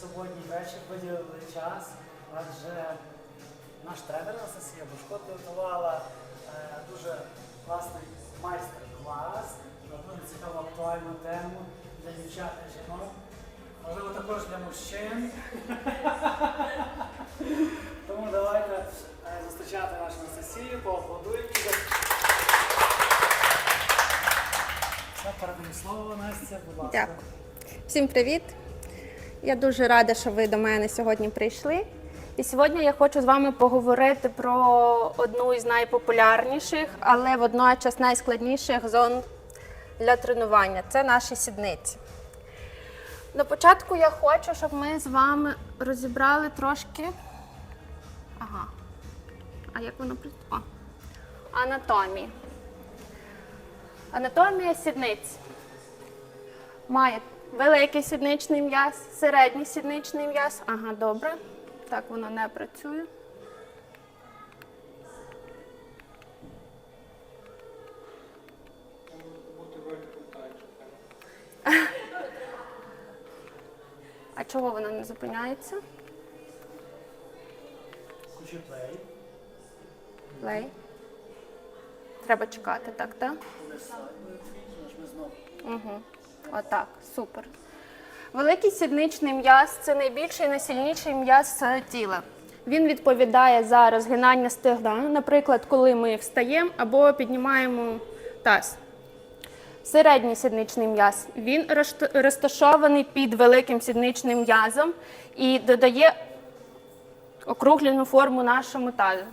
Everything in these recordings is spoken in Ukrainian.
суботній вечір виділили час, адже наш тренер Анастасія Бушко підготувала е, дуже класний майстер-клас на дуже цікаву актуальну тему для дівчат та жінок. Можливо, також для мужчин. Тому давайте е, зустрічати нашу Анастасію, поаплодуємо. Передаю слово Настя, будь ласка. Дякую. Всім привіт! Я дуже рада, що ви до мене сьогодні прийшли. І сьогодні я хочу з вами поговорити про одну із найпопулярніших, але водночас найскладніших зон для тренування це наші сідниці. На початку я хочу, щоб ми з вами розібрали трошки. Ага. А як воно О. Анатомії. Анатомія сідниць має великий сідничний м'яз, середній сідничний м'яз. Ага, добре. Так воно не працює. А чого воно не зупиняється? Включи плей. Плей. Треба чекати, так, так? Угу. Отак, супер. Великий сідничний м'яз це найбільший і найсильніший м'яз тіла. Він відповідає за розгинання стегна, наприклад, коли ми встаємо або піднімаємо таз. Середній сідничний м'яз. Він розташований під великим сідничним м'язом і додає округлену форму нашому тазу.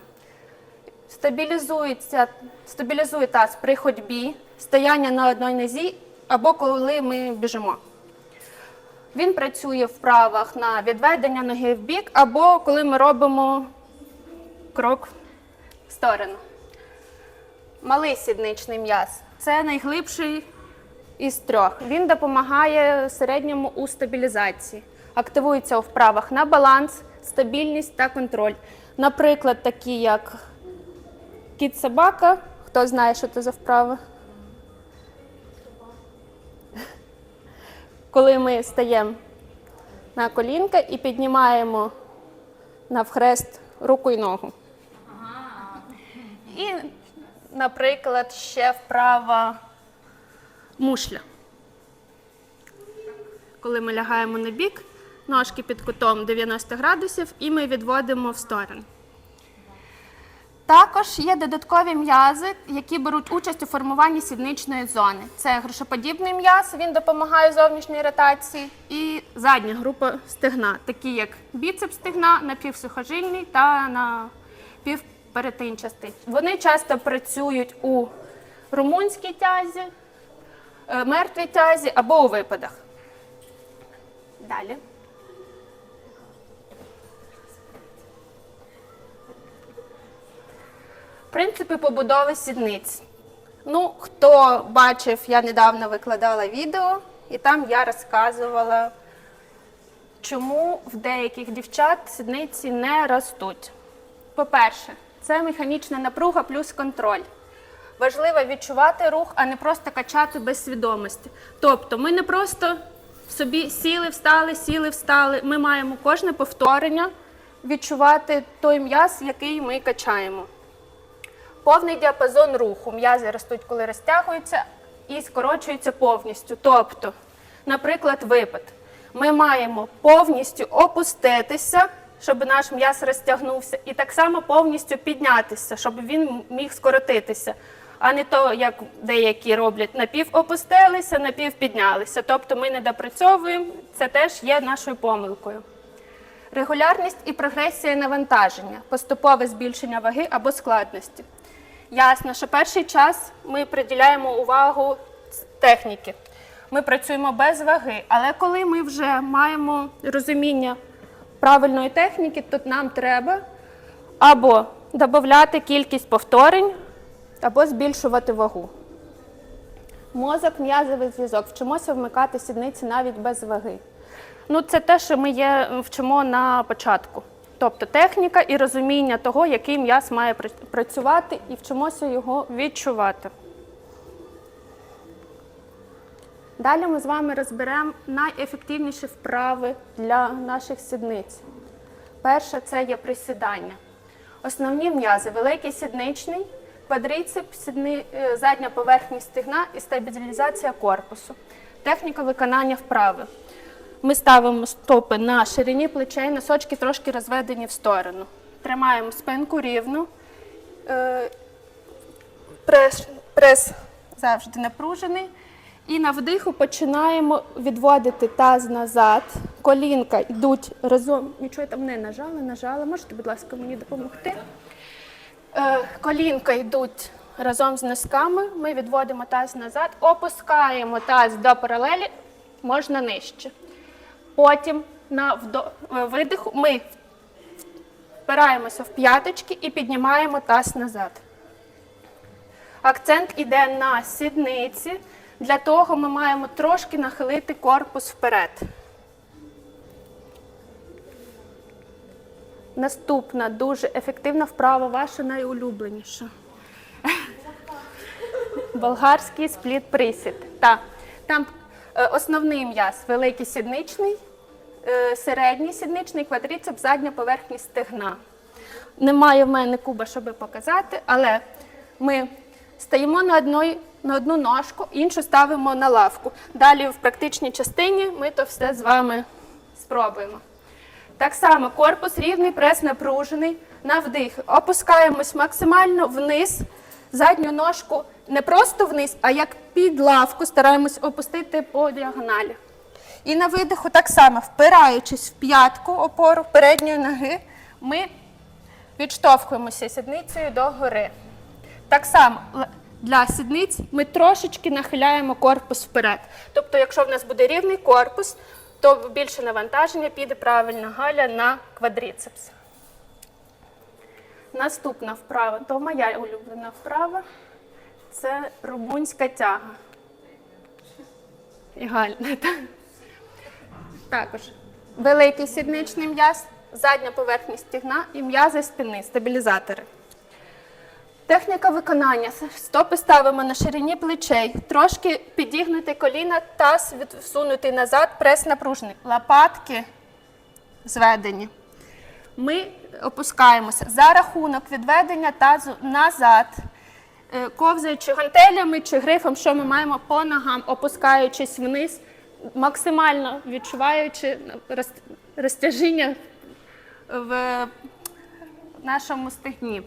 Стабілізується, стабілізує таз при ходьбі, стояння на одній нозі або коли ми біжимо. Він працює в вправах на відведення ноги в бік, або коли ми робимо крок в сторону. Малий сідничний м'яз це найглибший із трьох. Він допомагає середньому у стабілізації. Активується у вправах на баланс, стабільність та контроль. Наприклад, такі як кіт собака. Хто знає, що це за вправа? Коли ми стаємо на колінка і піднімаємо навхрест руку і ногу. І, наприклад, ще вправа мушля. Коли ми лягаємо на бік, ножки під кутом 90 градусів і ми відводимо в сторону. Також є додаткові м'язи, які беруть участь у формуванні сідничної зони. Це грошоподібний м'яз, він допомагає зовнішній ротації, і задня група стегна, такі як біцепс стегна, напівсухожильний та напівперетинчастий. Вони часто працюють у румунській тязі, е, мертвій тязі або у випадах. Далі. Принципи побудови сідниць. Ну, хто бачив, я недавно викладала відео, і там я розказувала, чому в деяких дівчат сідниці не ростуть. По-перше, це механічна напруга плюс контроль. Важливо відчувати рух, а не просто качати без свідомості. Тобто, ми не просто собі сіли, встали, сіли, встали. Ми маємо кожне повторення відчувати той м'яз, який ми качаємо. Повний діапазон руху. М'язи ростуть, коли розтягуються і скорочуються повністю. Тобто, наприклад, випад. Ми маємо повністю опуститися, щоб наш м'яз розтягнувся, і так само повністю піднятися, щоб він міг скоротитися. А не то, як деякі роблять, напівопустилися, напівпіднялися. Тобто ми не допрацьовуємо, це теж є нашою помилкою. Регулярність і прогресія навантаження, поступове збільшення ваги або складності. Ясно, що перший час ми приділяємо увагу техніки. Ми працюємо без ваги, але коли ми вже маємо розуміння правильної техніки, то нам треба або додати кількість повторень, або збільшувати вагу. Мозок, м'язовий зв'язок. Вчимося вмикати сідниці навіть без ваги. Ну, це те, що ми є, вчимо на початку. Тобто техніка і розуміння того, який м'яз має працювати, і вчимося його відчувати. Далі ми з вами розберемо найефективніші вправи для наших сідниць. Перше це є присідання. Основні м'язи великий сідничний, квадрицеп, сідни, е, задня поверхня стегна і стабілізація корпусу. Техніка виконання вправи. Ми ставимо стопи на ширині плечей, носочки трошки розведені в сторону. Тримаємо спинку рівно. Е, Прес, прес завжди напружений. І на вдиху починаємо відводити таз назад. Колінка йдуть разом. Нічого я там не нажала, нажала. Можете, будь ласка, мені допомогти? Е, колінка йдуть разом з носками. Ми відводимо таз назад, опускаємо таз до паралелі, можна нижче. Потім на вдо- е, видиху ми впираємося в п'яточки і піднімаємо таз назад. Акцент іде на сідниці. Для того ми маємо трошки нахилити корпус вперед. Наступна дуже ефективна вправа, ваша найулюбленіша. Болгарський спліт присід. Там основний м'яз великий сідничний, е, середній сідничний, квадрицеп, задня поверхня стегна. Немає в мене куба, щоб показати, але ми стаємо на, одної, на одну ножку, іншу ставимо на лавку. Далі в практичній частині ми то все з вами спробуємо. Так само корпус рівний, прес напружений. На вдих. Опускаємось максимально вниз, задню ножку не просто вниз, а як під лавку стараємось опустити по діагоналі. І на видиху так само, впираючись в п'ятку опору передньої ноги, ми відштовхуємося сідницею до гори. Так само для сідниць ми трошечки нахиляємо корпус вперед. Тобто, якщо в нас буде рівний корпус, то більше навантаження піде правильно галя на квадріцепс. Наступна вправа, то моя улюблена вправа це румунська тяга. І гальна. так. Також великий сідничний м'яз, задня поверхня стігна і м'язи спини, стабілізатори. Техніка виконання. Стопи ставимо на ширині плечей, трошки підігнути коліна, таз відсунутий назад, прес напружений. Лопатки зведені. Ми опускаємося за рахунок відведення тазу назад, ковзаючи гантелями чи грифом, що ми маємо по ногам, опускаючись вниз, максимально відчуваючи роз- розтяжіння в нашому стегні.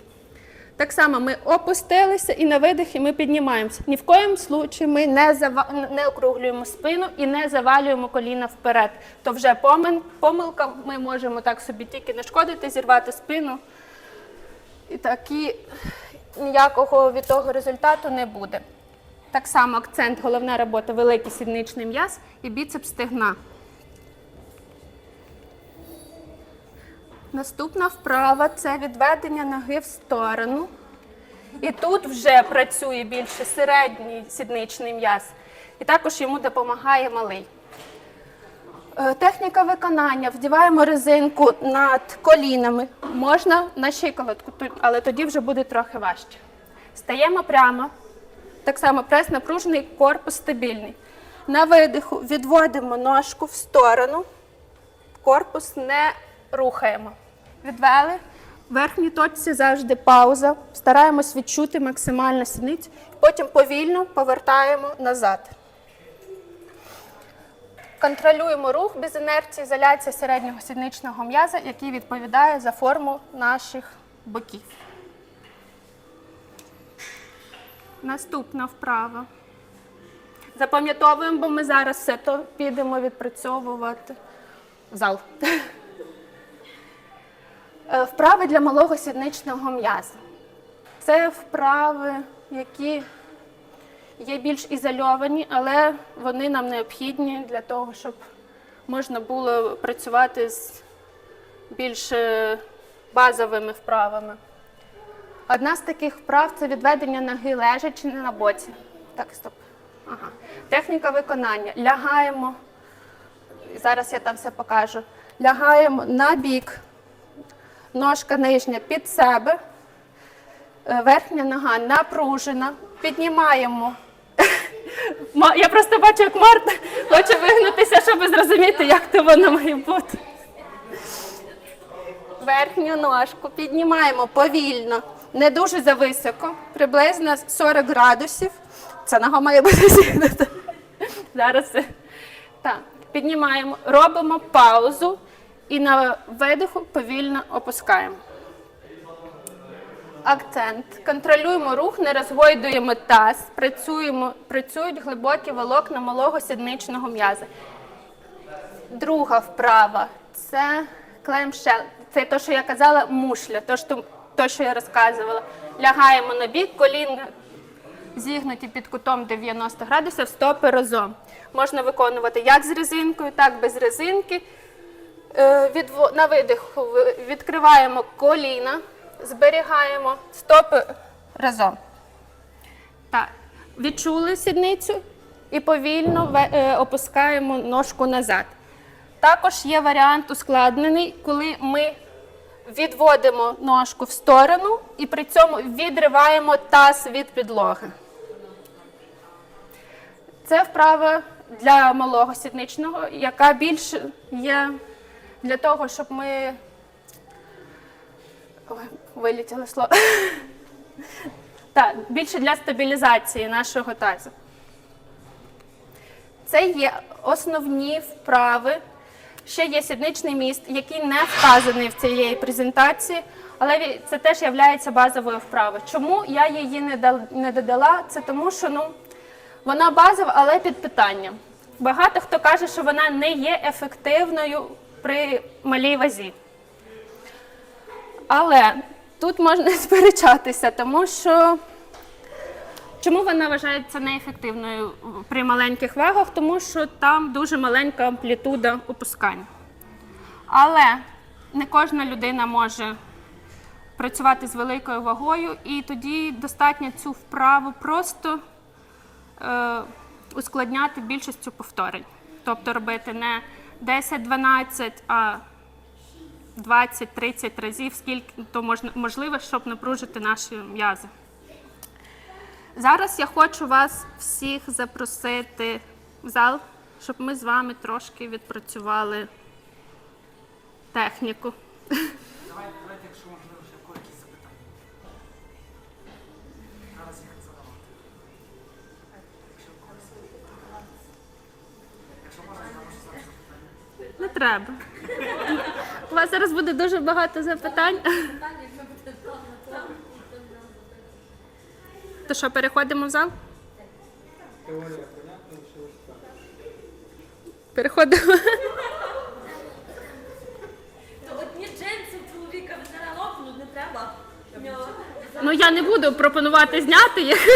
Так само ми опустилися і на видихі ми піднімаємося. Ні в коєму случаї ми не, зава... не округлюємо спину і не завалюємо коліна вперед. То вже помин... помилка, ми можемо так собі тільки нашкодити, зірвати спину. І такі ніякого від того результату не буде. Так само акцент, головна робота великий сідничний м'яз і біцепс стегна. Наступна вправа це відведення ноги в сторону. І тут вже працює більше середній сідничний м'яз. І також йому допомагає малий. Е, Техніка виконання. Вдіваємо резинку над колінами. Можна на щиколотку, але тоді вже буде трохи важче. Стаємо прямо. Так само прес напружений, корпус стабільний. На видиху відводимо ножку в сторону, корпус не рухаємо. Відвели. В верхній точці завжди пауза. Стараємось відчути максимально сідниць. Потім повільно повертаємо назад. Контролюємо рух без інерції, ізоляція середнього сідничного м'яза, який відповідає за форму наших боків. Наступна вправа. Запам'ятовуємо, бо ми зараз все то підемо відпрацьовувати зал. Е, Вправи для малого сідничного м'яза. Це вправи, які є більш ізольовані, але вони нам необхідні для того, щоб можна було працювати з більш е, базовими вправами. Одна з таких вправ це відведення ноги лежачи на боці. Так, стоп. Ага. Техніка виконання. Лягаємо. Зараз я там все покажу. Лягаємо на бік, ножка нижня під себе, е, верхня нога напружена, піднімаємо Ма- Я просто бачу, як Марта хоче вигнутися, щоб зрозуміти, як то воно має бути. Верхню ножку піднімаємо повільно, не дуже зависоко, приблизно 40 градусів. Це нога має бути зігнута. Зараз. Так, піднімаємо, робимо паузу і на видиху повільно опускаємо. Акцент. Контролюємо рух, не розгойдуємо таз, працюємо, працюють глибокі волокна малого сідничного м'яза. Друга вправа це клемшел. Це те, що я казала, мушля, те, що, те, що я розказувала. Лягаємо на бік, коліна зігнуті під кутом 90 градусів, стопи разом. Можна виконувати як з резинкою, так і без резинки. Е, На видиху відкриваємо коліна, зберігаємо стопи разом. Так. Відчули сідницю і повільно е, опускаємо ножку назад. Також є варіант ускладнений, коли ми відводимо ножку в сторону і при цьому відриваємо таз від підлоги. Це вправа для малого сідничного, яка більше є для того, щоб ми. Ой, вилетіло слово. Так, більше для стабілізації нашого тазу. Це є основні вправи. Ще є сідничний міст, який не вказаний в цієї презентації, але це теж є базовою вправою. Чому я її не додала? Це тому, що ну, вона базова, але під питанням. Багато хто каже, що вона не є ефективною при малій вазі. Але тут можна сперечатися, тому що чому вона вважається неефективною при маленьких вагах? Тому що там дуже маленька амплітуда опускання. Але не кожна людина може працювати з великою вагою, і тоді достатньо цю вправу просто е, ускладняти більшістю повторень. Тобто робити не 10-12, а 20-30 разів, скільки то можна, можливо, щоб напружити наші м'язи. Зараз я хочу вас всіх запросити в зал, щоб ми з вами трошки відпрацювали техніку. Давайте, давайте, якщо можливо, ще в запитання. Зараз їх задавати. Якщо в когось. Якщо можна, я можу зараз запитання. Не треба. У вас зараз буде дуже багато запитань. То що, переходимо в зал? Переходимо. То одні джинси у чоловіка ви зараз не треба. Ну я не буду пропонувати зняти їх.